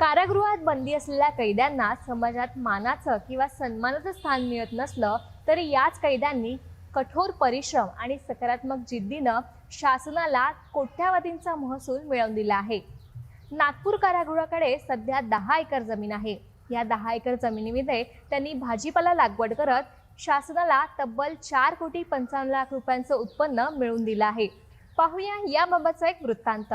कारागृहात बंदी असलेल्या कैद्यांना समाजात मानाचं किंवा सन्मानाचं स्थान मिळत नसलं तरी याच कैद्यांनी कठोर परिश्रम आणि सकारात्मक जिद्दीनं शासनाला कोट्यावधींचा महसूल मिळवून दिला आहे. नागपूर कारागृहाकडे सध्या दहा एकर जमीन आहे. या दहा एकर जमिनीमध्ये त्यांनी भाजीपाला लागवड करत शासनाला तब्बल चार कोटी पंचावन्न लाख रुपयांचं उत्पन्न मिळवून दिलं आहे. पाहूया याबाबतचा एक वृत्तांत.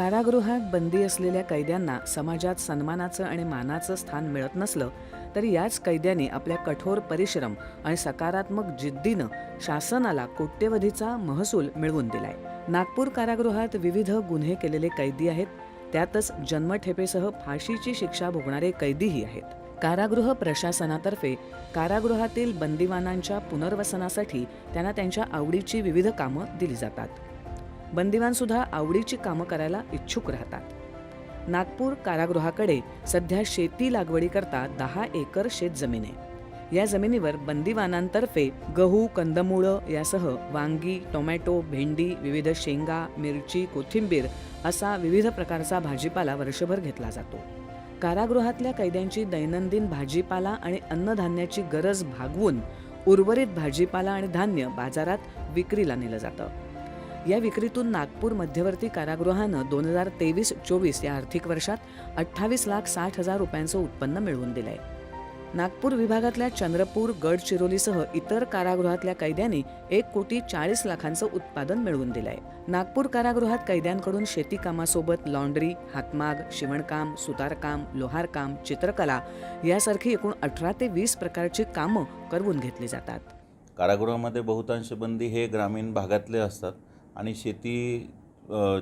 कारागृहात बंदी असलेल्या कैद्यांना समाजात सन्मानाचं आणि मानाचं स्थान मिळत नसलं तरी याच कैद्यांनी आपल्या कठोर परिश्रम आणि सकारात्मक जिद्दीनं शासनाला कोट्यवधीचा महसूल मिळवून दिलाय. नागपूर कारागृहात विविध गुन्हे केलेले कैदी आहेत. त्यातच जन्मठेपेसह फाशीची शिक्षा भोगणारे कैदीही आहेत. कारागृह प्रशासनातर्फे कारागृहातील बंदिवानांच्या पुनर्वसनासाठी त्यांना त्यांच्या आवडीची विविध कामं दिली जातात. बंदिवान सुद्धा आवडीची कामं करायला इच्छुक राहतात. नागपूर कारागृहाकडे सध्या शेती लागवडीकरता दहा एकर शेत जमीन आहे या जमिनीवर बंदिवानांतर्फे गहू कंदमुळं यासह वांगी टोमॅटो भेंडी विविध शेंगा मिरची कोथिंबीर असा विविध प्रकारचा भाजीपाला वर्षभर घेतला जातो. कारागृहातल्या कैद्यांची दैनंदिन भाजीपाला आणि अन्नधान्याची गरज भागवून उर्वरित भाजीपाला आणि धान्य बाजारात विक्रीला नेलं जातं. या विक्रीतून नागपूर मध्यवर्ती कारागृहानं दोन हजार तेवीस चोवीस या आर्थिक वर्षात अठ्ठावीस लाख साठ हजार रुपयांचं उत्पन्न मिळवून दिलंय. नागपूर विभागातल्या चंद्रपूर गडचिरोलीसह इतर कारागृहातल्या कैद्यांनी एक कोटी चाळीस लाखांचं उत्पादन मिळवून दिलंय. नागपूर कारागृहात कैद्यांकडून शेतीकामासोबत लॉन्ड्री हातमाग शिवणकाम सुतारकाम लोहारकाम चित्रकला यासारखी एकूण अठरा ते वीस प्रकारची कामं करवून घेतली जातात. कारागृहामध्ये बहुतांश बंदी हे ग्रामीण भागातले असतात. आणि शेती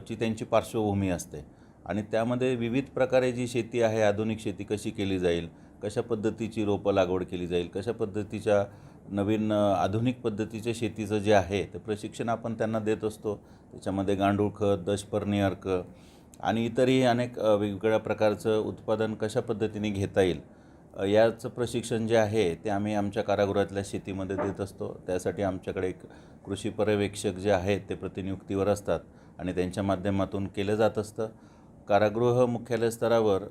ची त्यांची पार्श्वभूमी असते. आणि त्यामध्ये विविध प्रकारे जी शेती आहे आधुनिक शेती कशी केली जाईल कशा पद्धतीची रोपं लागवड केली जाईल कशा पद्धतीच्या नवीन आधुनिक पद्धतीच्या शेतीचं जे आहे ते प्रशिक्षण आपण त्यांना देत असतो. त्याच्यामध्ये गांडूळ खत दशपर्णी अर्क आणि इतरही अनेक वेगवेगळ्या प्रकारचं उत्पादन कशा पद्धतीने घेता येईल याचं प्रशिक्षण जे आहे ते आम्ही आमच्या कारागृहातल्या शेतीमध्ये देत असतो. त्यासाठी आमच्याकडे एक कृषी पर्यवेक्षक जे आहेत ते प्रतिनियुक्तीवर असतात आणि त्यांच्या माध्यमातून केलं जात असतं. कारागृह मुख्यालय स्तरावर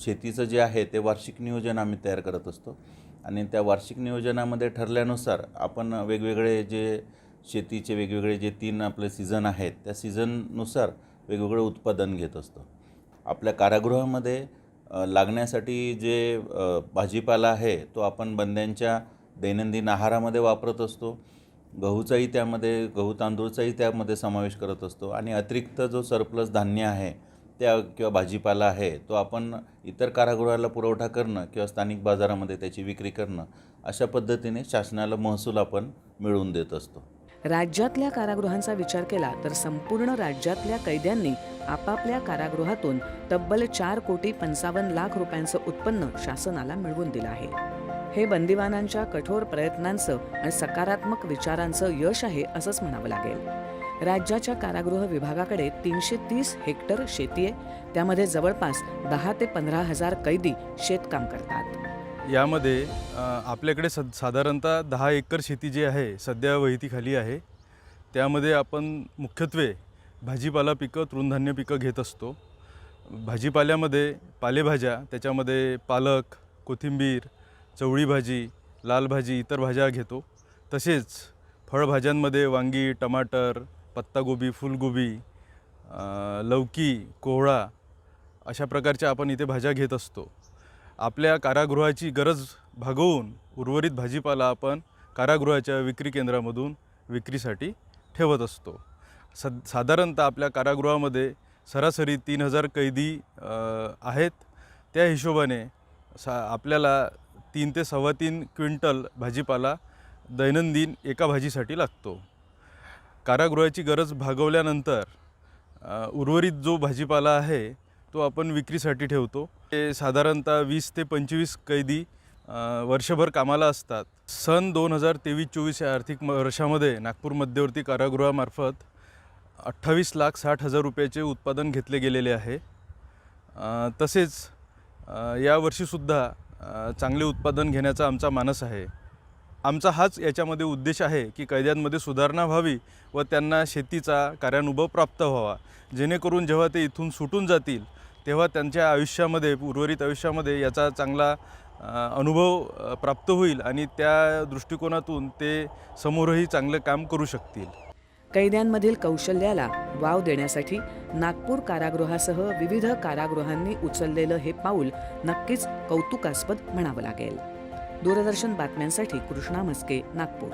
शेतीचं जे आहे ते वार्षिक नियोजन आम्ही तयार करत असतो. आणि त्या वार्षिक नियोजनामध्ये ठरल्यानुसार आपण वेगवेगळे जे शेतीचे वेगवेगळे जे तीन आपले सीझन आहेत त्या सीझननुसार वेगवेगळं उत्पादन घेत असतो. आपल्या कारागृहामध्ये लागण्यासाठी जे भाजीपाला आहे तो आपण बंद्यांच्या दैनंदिन आहारामध्ये वापरत असतो. गहूचाही त्यामध्ये गहू तांदूळचाही त्यामध्ये समावेश करत असतो. आणि अतिरिक्त जो सरप्लस धान्य आहे त्या किंवा भाजीपाला आहे तो आपण इतर कारागृहाला पुरवठा करणं किंवा स्थानिक बाजारामध्ये त्याची विक्री करणं अशा पद्धतीने शासनाला महसूल आपण मिळवून देत असतो. राज्यातल्या कारागृहांचा विचार केला तर संपूर्ण राज्यातल्या कैद्यांनी आपापल्या कारागृहातून तब्बल चार कोटी पंचावन्न लाख रुपयांचं उत्पन्न शासनाला मिळवून दिलं आहे. हे बंदिवानांच्या कठोर प्रयत्नांचं आणि सकारात्मक विचारांचं यश आहे असंच म्हणावं लागेल. राज्याच्या कारागृह विभागाकडे तीनशे तीस हेक्टर शेती आहे. त्यामध्ये जवळपास दहा ते पंधरा हजार कैदी शेतकाम करतात. यामध्ये आपल्याकडे सद साधारणतः दहा एकर शेती जी आहे सध्या वहितीखाली आहे. त्यामध्ये आपण मुख्यत्वे भाजीपाला पिकं तृणधान्य पिकं घेत असतो. भाजीपाल्यामध्ये पालेभाज्या त्याच्यामध्ये पालक कोथिंबीर चवळी भाजी लाल भाजी इतर भाज्या घेतो. तसेच फळभाज्यांमध्ये वांगी टमाटर पत्तागोबी फुलगोबी लौकी कोहळा अशा प्रकारच्या आपण इथे भाज्या घेत असतो. आपल्या कारागृहाची गरज भागवून उर्वरित भाजीपाला आपण कारागृहाच्या विक्री केंद्रामधून विक्रीसाठी ठेवत असतो. सद साधारणतः आपल्या कारागृहामध्ये सरासरी तीन हजार कैदी आहेत. त्या हिशोबाने सा आपल्याला तीन ते सव्वा तीन क्विंटल भाजीपाला दैनंदिन एका भाजीसाठी लागतो. कारागृहाची गरज भागवल्यानंतर उर्वरित जो भाजीपाला आहे तो आपण विक्रीसाठी ठेवतो. ते साधारणतः वीस ते पंचवीस कैदी वर्षभर कामाला असतात. सन दोन हजार तेवीस चोवीस या आर्थिक वर्षामध्ये नागपूर मध्यवर्ती कारागृहामार्फत अठ्ठावीस लाख साठ हजार रुपयाचे उत्पादन घेतले गेलेले आहे. तसेच यावर्षीसुद्धा चांगले उत्पादन घेण्याचा आमचा मानस आहे. आमचा हाच याच्यामध्ये उद्देश आहे की कैद्यांमध्ये सुधारणा व्हावी व त्यांना शेतीचा कार्यानुभव प्राप्त व्हावा. जेणेकरून जेव्हा ते इथून सुटून जातील तेव्हा त्यांच्या आयुष्यामध्ये उर्वरित आयुष्यामध्ये याचा चांगला अनुभव प्राप्त होईल आणि त्या दृष्टिकोनातून ते समोरही चांगलं काम करू शकतील. कैद्यांमधील कौशल्याला वाव देण्यासाठी नागपूर कारागृहासह विविध कारागृहांनी उचललेलं हे पाऊल नक्कीच कौतुकास्पद म्हणावं लागेल. दूरदर्शन बातम्यांसाठी कृष्णा मस्के नागपूर.